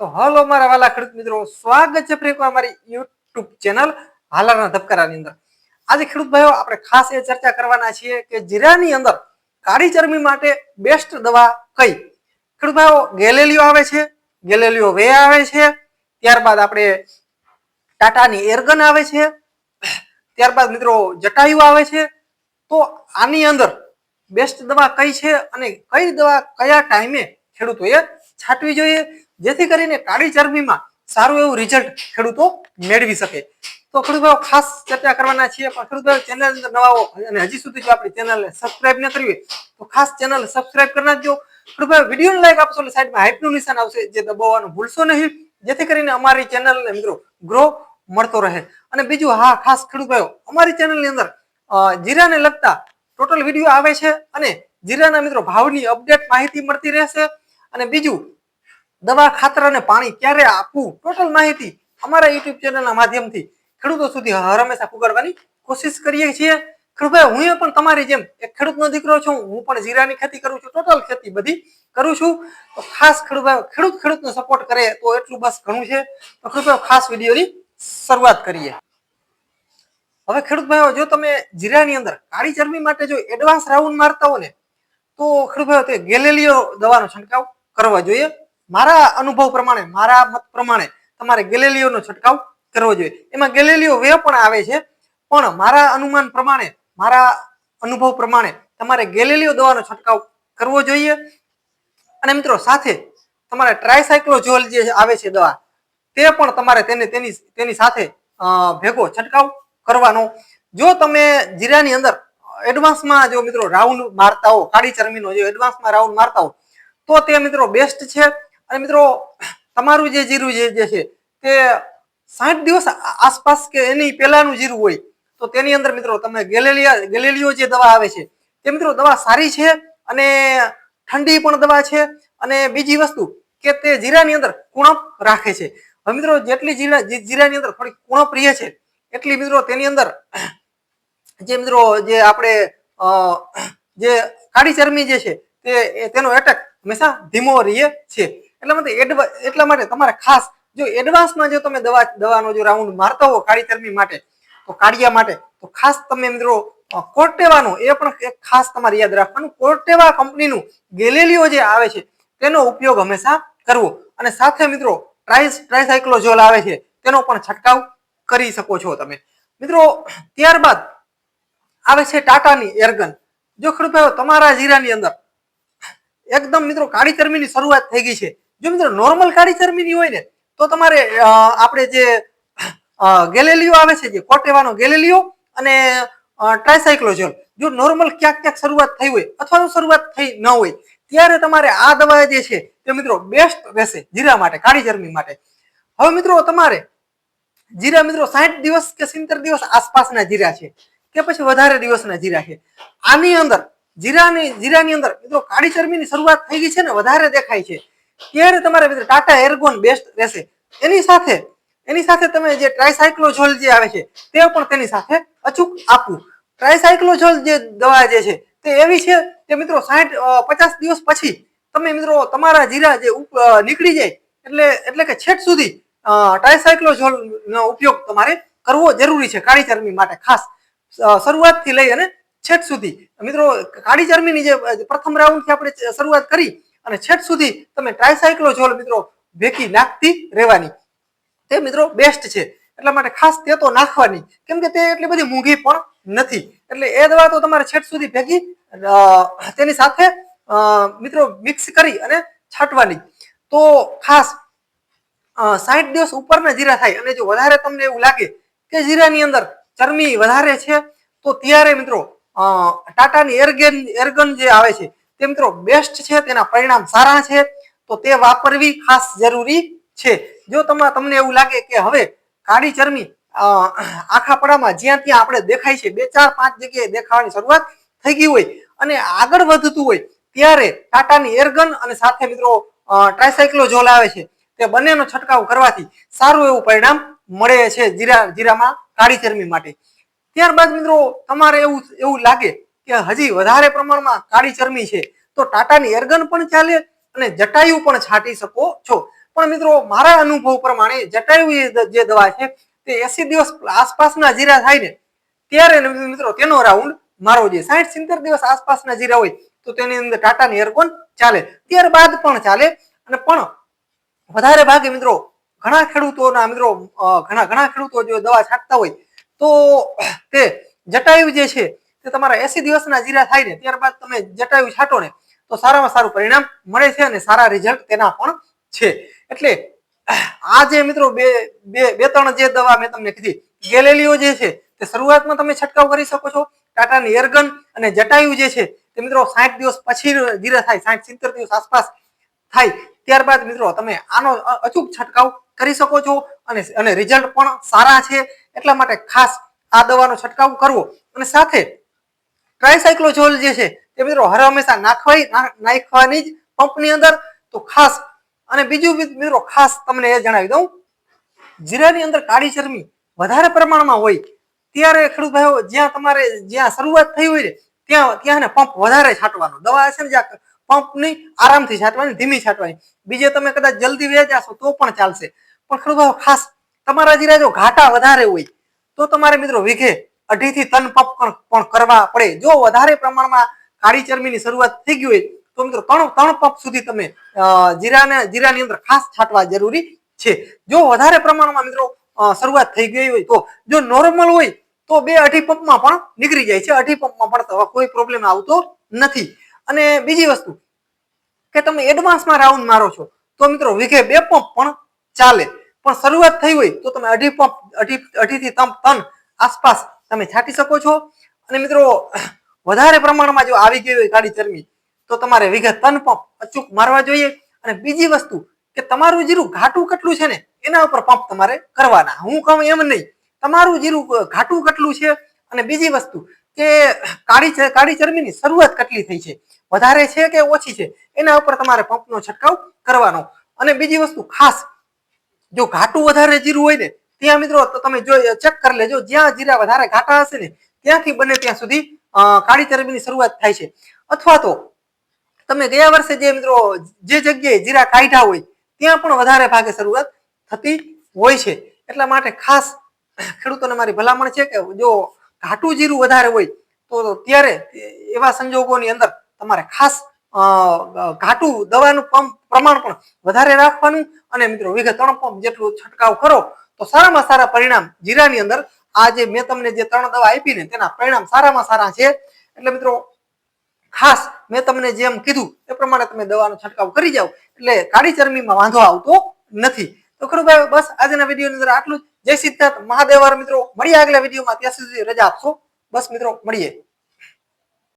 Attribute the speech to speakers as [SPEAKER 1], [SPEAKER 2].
[SPEAKER 1] તો હલો મારા વાલા ખેડૂત મિત્રો, સ્વાગત છે ફરી એકવાર મારી યુટ્યુબ ચેનલ હાલાના ધબકારાની અંદર. આજે ખેડૂત ભાઈઓ, આપણે ખાસ એ ચર્ચા કરવાના છીએ કે જીરાની અંદર કાળી ચરબી માટે બેસ્ટ દવા કઈ? ખેડૂત ભાઈઓ, ગેલેલિયો આવે છે, ગેલેલિયો વે આવે છે, ત્યારબાદ આપણે ટાટાની એરગન આવે છે, ત્યારબાદ મિત્રો જટાયુ આવે છે. તો આની અંદર બેસ્ટ દવા કઈ છે અને કઈ દવા કયા ટાઈમે ખેડૂતોએ છાંટવી જોઈએ? જેથી કરીને કાળી ચરબીમાં સારું એવું રિઝલ્ટ ખેડૂતો મેળવી શકે. તો ખેડૂતો ખાસ ચર્ચા કરવાના છીએ, પણ ખેડૂતો ચેનલ અંદર નવા હો અને હજી સુધી જો આપણી ચેનલને સબસ્ક્રાઇબ ન કરવી તો ખાસ ચેનલ સબસ્ક્રાઇબ કરી નાખજો. ખેડૂતો વિડીયોને લાઈક આપશો એટલે સાઈડમાં હાઈપનું નિશાન આવશે, જે દબાવવાનું ભૂલશો નહીં. જેથી કરીને અમારી ચેનલને મિત્રો ગ્રો મળતો રહે. અને બીજું, હા, ખાસ ખેડૂતો, અમારી ચેનલની અંદર જીરાને લગતા ટોટલ વીડિયો આવે છે અને જીરાના મિત્રો ભાવની અપડેટ માહિતી મળતી રહેશે. અને બીજું દવા ખાતર અને પાણી ક્યારે આપવું? ટોટલ માહિતી અમારા યુટ્યુબ ચેનલના માધ્યમથી ખેડૂતો સુધી હંમેશા પુગાડવાની કોશિશ કરીએ છીએ. ખેડૂત હું પણ તમારી જેમ એક ખેડૂતનો દીકરો છું, હું પણ જીરાની ખેતી કરું છું ટોટલ ખેતી બધી કરું છું. તો ખાસ ખેડૂત ખેડૂત ખેડૂતનો સપોર્ટ કરે તો એટલું બસ ઘણું છે. તો ખેડૂત ખાસ વિડીયોની શરૂઆત કરીએ. હવે ખેડૂત ભાઈઓ, જો તમે જીરાની અંદર કાળી ચરબી માટે જો એડવાન્સ રાઉન્ડ મારતા હો ને, તો ખેડૂત ભાઈઓ તે ગેલેલિયો દવાનો છંટકાવ કરવા જોઈએ. મારા અનુભવ પ્રમાણે, મારા મત પ્રમાણે તમારે ગેલેલિયોનો છંટકાવ કરવો જોઈએ. એમાં ગેલેલિયો વે પણ આવે છે, પણ મારા અનુમાન પ્રમાણે, મારા અનુભવ પ્રમાણે તમારે ગેલેલિયો દવાનો છંટકાવ કરવો જોઈએ. અને મિત્રો, સાથે તમારે ટ્રાયસાયક્લોઝોલ જે આવે છે દવા, તે પણ તમારે તેને, તેની તેની સાથે ભેગો છંટકાવ કરવાનો. જો તમે જીરાની અંદર એડવાન્સમાં જો મિત્રો રાઉન્ડ મારતા હો, કાળી ચરમીનો જો એડવાન્સમાં રાઉન્ડ મારતા હો, તો તે મિત્રો બેસ્ટ છે. અને મિત્રો, તમારું જે જીરું જે છે, તે સાઠ દિવસ આસપાસ કે એની પહેલાનું જીરું હોય, તો તેની અંદર મિત્રો તમે ગેલેલિયા ગેલેલિયો જે દવા આવે છે, તે મિત્રો દવા સારી છે અને ઠંડી પણ દવા છે અને બીજી વસ્તુ કે તે જીરાની અંદર કુણપ રાખે છે. હવે મિત્રો, જેટલી જીરા જીરાની અંદર થોડી કુણપ રહે છે, એટલી મિત્રો તેની અંદર જે મિત્રો જે આપણે જે કાળી ચરમી જે છે, તે તેનો એટેક હંમેશા ધીમો રહે છે. એટલા માટે એટલા માટે તમારે ખાસ જો એડવાન્સમાં જો તમે દવા દવાનો જો રાઉન્ડ મારતા હો કાળી ચરમી માટે, તો કાળિયા માટે, તો ખાસ તમે મિત્રો કોર્ટેવાનું એ પણ એક ખાસ તમારે યાદ રાખવાનું, કોર્ટેવા કંપનીનું ગેલેલિયો જે આવે છે, તેનો ઉપયોગ હંમેશા કરવો. અને સાથે મિત્રો ટ્રાઇસ ટ્રાયસાયક્લોઝોલ આવે છે, તેનો પણ છંટકાવ કરી શકો છો તમે. મિત્રો, ત્યારબાદ આવે છે ટાટાની એરગન. જો ખેડૂત તમારા જીરાની અંદર, એકદમ મિત્રો કાળી ચરમીની શરૂઆત થઈ ગઈ છે. જો મિત્રો નોર્મલ કાળી ચરમીની હોય ને, તો તમારે આપણે જે ગેલેલિયો આવે છે, જે કોટેવાનો ગેલેલિયો અને ટ્રાયસાયક્લોઝોલ જો નોર્મલ ક્યાંક ક્યાંક શરૂઆત થઈ હોય અથવા તો શરૂઆત થઈ ન હોય, ત્યારે તમારે આ દવા જે છે, તે મિત્રો બેસ્ટ રહેશે જીરા માટે, કાળી ચરમી માટે. હવે મિત્રો, તમારે જીરા મિત્રો સાઠ દિવસ કે સિત્તેર દિવસ આસપાસના જીરા છે કે પછી વધારે દિવસના જીરા છે? આની અંદર જીરાની જીરાની અંદર મિત્રો કાળી ચરબીની શરૂઆત થઈ ગઈ છે ને વધારે દેખાય છે. ત્યારે તમારા મિત્ર ટાટા એરગોન બેસ્ટ રહેશે. એની સાથે એની સાથે તમે જે ટ્રાયસાયક્લોઝોલ જે આવે છે, તે પણ તેની સાથે અચૂક આપવું. ટ્રાયસાયક્લોઝોલ જે દવા જે છે, તે એવી છે કે મિત્રો સાઠ પચાસ દિવસ પછી તમે મિત્રો તમારા જીરા જે નીકળી જાય, એટલે એટલે કે છેક સુધી ટ્રાયસાયક્લોઝોલ નો ઉપયોગ તમારે કરવો જરૂરી છે કાળી ચરબી માટે ખાસ. શરૂઆતથી લઈ અને છેક સુધી. મિત્રો, કાળી ચરબીની જે પ્રથમ રાઉન્ડથી આપણે શરૂઆત કરી અને છેક સુધી તમે ટ્રાયસાયક્લોઝોલ મિત્રો ભેગી નાખતી રહેવાની. તે મિત્રો બેસ્ટ છે. એટલા માટે ખાસ તે તો નાખવાની. કેમ કે તે એટલી બધી મોંઘી પણ નથી. એટલે એ દવા તો તમારે છેક સુધી ભેગી તેની સાથે મિત્રો મિક્સ કરી અને છાંટવાની. તો ખાસ સાઠ દિવસ ઉપરના જીરા થાય અને જો વધારે તમને એવું લાગે કે જીરાની અંદર ચરમી વધારે છે, તો ત્યારે મિત્રો ટાટાની એરગેન, એરગન જે આવે છે તે મિત્રો બેસ્ટ છે, તેના પરિણામ સારા છે, તો તે વાપરવી ખાસ જરૂરી છે. જો તમારે તમને એવું લાગે કે હવે કાળી ચરમી આખા પડામાં જ્યાં ત્યાં આપણે દેખાય છે, બે ચાર પાંચ જગ્યાએ દેખાવાની શરૂઆત થઈ ગઈ હોય અને આગળ વધતું હોય, ત્યારે ટાટાની એરગન અને સાથે મિત્રો ટ્રાયસાયક્લોઝોલ આવે છે, તે બંનેનો છંટકાવ કરવાથી સારું એવું પરિણામ મળે છે જીરા, જીરામાં કાળી ચરમી માટે. ત્યારબાદ મિત્રો, તમારે એવું એવું લાગે કે હજી વધારે પ્રમાણમાં કાળી ચરમી છે, તો ટાટાની એરગન પણ ચાલે અને જટાયુ પણ છાંટી શકો છો. પણ મિત્રો, મારા અનુભવ પ્રમાણે જટાયુ જે દવા છે, તે એસી દિવસ આસપાસના જીરા થાય ને, ત્યારે મિત્રો, તેનો રાઉન્ડ મારો જોઈએ સાઠ સિત્તેર દિવસ આસપાસના જીરા હોય, તો તેની અંદર ટાટાની એરકોન ચાલે. ત્યારબાદ પણ ચાલે, અને પણ વધારે ભાગે મિત્રો, ઘણા ખેડૂતોના મિત્રો ઘણા ઘણા ખેડૂતો જો દવા છાંટતા હોય, તો તે જટાયુ જે છે તે તમારા એસી દિવસના જીરા થાય ને ત્યારબાદ તમે જટાયુ છાંટો ને, તો સારામાં સારું પરિણામ મળે છે અને સારા રિઝલ્ટ તેના પણ છે. એટલે આ જે મિત્રો બે બે બે, ત્રણ જે દવા મેં તમને કીધી ગેલેલીઓ જે છે, તે શરૂઆતમાં તમે છંટકાવ કરી શકો છો. ટાટાની એરગન અને જટાયુ જે છે, તે મિત્રો સાઠ દિવસ પછી ધીરે થાય, સાઠ સિત્તેર દિવસ આસપાસ થાય. ત્યારબાદ મિત્રો તમે આનો અચૂક છંટકાવ કરી શકો છો અને અને રિઝલ્ટ પણ સારા છે. એટલા માટે ખાસ આ દવાનો છંટકાવ કરવો. અને સાથે ટ્રાયસાયક્લોઝોલ જે છે તે મિત્રો હર હંમેશા નાખવાય નાખવાની જ પંપની અંદર. તો ખાસ, અને બીજું મિત્રો ખાસ તમને એ જણાવી દઉં. જીરાની અંદર કાળી ચરમી વધારે પ્રમાણમાં હોય, ત્યારે ખેડૂત ભાઈઓ જ્યાં તમારે જ્યાં શરૂઆત થઈ હોય ને, ત્યાં ત્યાં પંપ વધારે છાંટવાનો. દવા છે ને જ્યાં પંપની આરામથી છાંટવાની, ધીમી છાંટવાની. બીજે તમે કદાચ જલ્દી વેચાશો તો પણ ચાલશે. પણ ખેડૂત ખાસ, તમારા જીરા જો ઘાટા વધારે હોય, તો તમારે મિત્રો વીઘે અઢી થી ત્રણ પપ પણ કરવા પડે. જો વધારે પ્રમાણમાં કાળી ચરબીની શરૂઆત થઈ ગઈ હોય, તો મિત્રો ત્રણ ત્રણ પપ સુધી તમે જીરાને જીરાની અંદર ખાસ છાંટવા જરૂરી છે. જો વધારે પ્રમાણમાં મિત્રો શરૂઆત થઈ ગઈ હોય, તો જો નોર્મલ હોય, તો બે અઢી પંપમાં પણ નીકળી જાય છે. અઢી પંપમાં પણ કોઈ પ્રોબ્લેમ આવતો નથી. અને બીજી વસ્તુ, કે તમે એડવાન્સમાં રાઉન્ડ મારો છો, તો મિત્રો વીઘે બે પંપ પણ ચાલે. પણ શરૂઆત થઈ હોય, તો તમે અઢી પંપ અઢી અઢીથી ત્રણ ટન આસપાસ તમે છાંટી શકો છો. અને મિત્રો, વધારે પ્રમાણમાં જો આવી ગઈ હોય કાળી ચરબી તો તમારે વિગત તન પંપ અચૂક મારવા જોઈએ. અને બીજી વસ્તુ કે તમારું જીરું ઘાટું કેટલું છે ને, એના ઉપર પંપ તમારે કરવાના. હું કહું એમ નહીં. તમારું જીરું ઘાટું કેટલું છે? અને બીજી વસ્તુ કે કાળી કાળી ચરબીની શરૂઆત કેટલી થઈ છે? વધારે છે કે ઓછી છે? એના ઉપર તમારે પંપનો છંટકાવ કરવાનો. અને બીજી વસ્તુ ખાસ, જો ઘાટું વધારે જીરું હોય ને ત્યાં મિત્રો તમે જો ચેક કરી લેજો. જ્યાં જીરા વધારે ઘાટા હશે ને, ત્યાંથી બને ત્યાં સુધી કાળી ચરબીની શરૂઆત થાય છે. અથવા તો, તમે ગયા વર્ષે જે મિત્રો, જે જગ્યાએ જીરા કાઢ્યા હોય, ત્યાં પણ વધારે ભાગે શરૂઆત થતી હોય છે. એટલા માટે ખાસ ખેડૂતોને મારી ભલામણ છે કે, જો ઘાટું જીરું વધારે હોય, તો ત્યારે એવા સંજોગોની અંદર તમારે ખાસ ઘાટું દવાનું પંપ પ્રમાણ પણ વધારે રાખવાનું અને મિત્રો વિગત ત્રણ પંપ જેટલું છંટકાવ કરો તો સારામાં સારા પરિણામ જીરાની અંદર આ જે મેં તમને જે ત્રણ દવા આપી ને તેના પરિણામ સારામાં સારા છે. એટલે મિત્રો, ખાસ મેં તમને જેમ કીધું એ પ્રમાણે તમે દવાનો છંટકાવ કરી જાઓ. એટલે કાળી ચરબીમાં વાંધો આવતો નથી. તો ખરું ભાઈ, બસ આજના વિડીયોની અંદર આટલું જય સિદ્ધાર્થ મહાદેવર મિત્રો, મળીએ આગલા વિડીયોમાં. ત્યાં સુધી રજા આપશો. બસ મિત્રો, મળીએ.